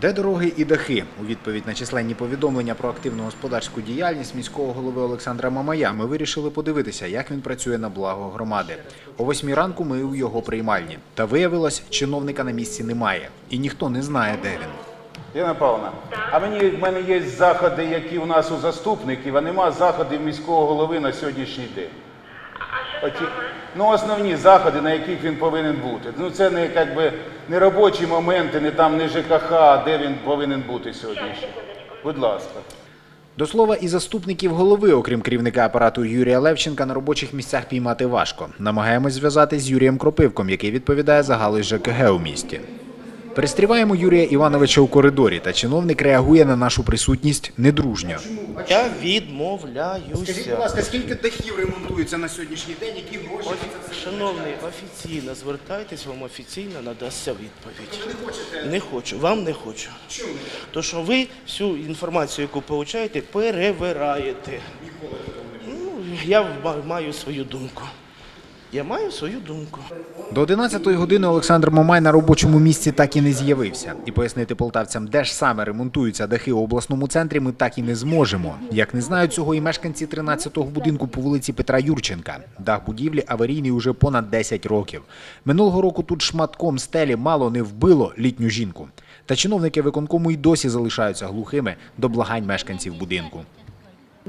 Де дороги і дахи? У відповідь на численні повідомлення про активну господарську діяльність міського голови Олександра Мамая ми вирішили подивитися, як він працює на благо громади. О восьмій ранку ми у його приймальні. Та виявилось, чиновника на місці немає, і ніхто не знає, де він. Ірина Павловна, а мені в мене є заходи, які у нас у заступників, а нема заходів міського голови на сьогоднішній день. Оті, ну, основні заходи, на яких він повинен бути. Ну це не як би, не робочі моменти, не там не ЖКХ, а де він повинен бути сьогоднішній. Будь ласка. До слова, і заступників голови, окрім керівника апарату Юрія Левченка, на робочих місцях піймати важко. Намагаємось зв'язатись з Юрієм Кропивком, який відповідає за галузь ЖКГ у місті. Перестріваємо Юрія Івановича у коридорі, та чиновник реагує на нашу присутність недружньо. Я відмовляюся. ласка, скільки дахів ремонтується на сьогоднішній день? Які гроші? Шановний, офіційно звертайтесь, вам офіційно надасться відповідь. Не хочете? Не хочу, вам не хочу. Чому? То що ви всю інформацію, яку получаєте, перевираєте. Ну, я ма- маю свою думку. Я маю свою думку. До 11-ї години Олександр Мамай на робочому місці так і не з'явився. І пояснити полтавцям, де ж саме ремонтуються дахи у обласному центрі, ми так і не зможемо. Як не знають цього і мешканці 13-го будинку по вулиці Петра Юрченка. Дах будівлі аварійний уже понад 10 років. Минулого року тут шматком стелі мало не вбило літню жінку. Та чиновники виконкому й досі залишаються глухими до благань мешканців будинку.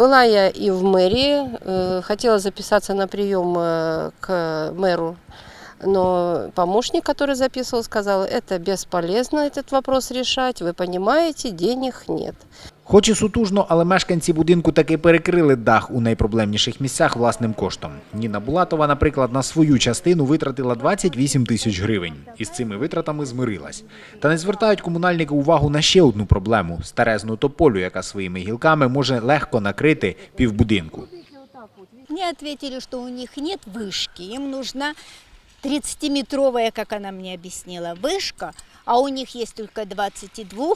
Была я и в мэрии, э, хотела записаться на прием э, к мэру, но помощник, который записывал, сказал, это бесполезно этот вопрос решать, вы понимаете, денег нет. Хоч і сутужно, але мешканці будинку таки перекрили дах у найпроблемніших місцях власним коштом. Ніна Булатова, наприклад, на свою частину витратила 28 тисяч гривень. І з цими витратами змирилась. Та не звертають комунальники увагу на ще одну проблему старезну тополю, яка своїми гілками може легко накрити півбудинку. Мне ответили, что у них нет вышки, им нужна 30-метровая, как она мне объяснила, вышка, а у них есть только 22,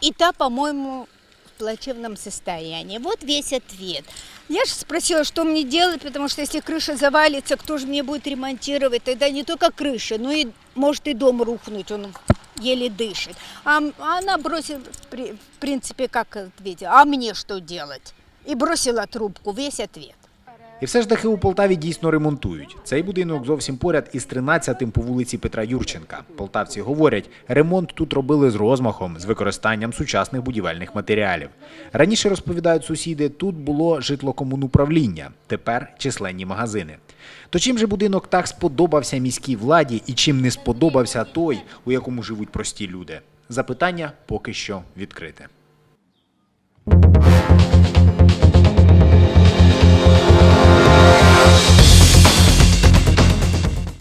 и та, по-моему, в плачевном состоянии. Вот весь ответ. Я же спросила, что мне делать, потому что если крыша завалится, кто же мне будет ремонтировать? Тогда не только крыша, но и может и дом рухнуть, он еле дышит. А м- а она бросила, при- в принципе, как ответила, а мне что делать? И бросила трубку, весь ответ. І все ж дахи у Полтаві дійсно ремонтують. Цей будинок зовсім поряд із 13-тим по вулиці Петра Юрченка. Полтавці говорять, ремонт тут робили з розмахом, з використанням сучасних будівельних матеріалів. Раніше розповідають сусіди, тут було житлокомунуправління, тепер численні магазини. То чим же будинок так сподобався міській владі і чим не сподобався той, у якому живуть прості люди? Запитання поки що відкрите.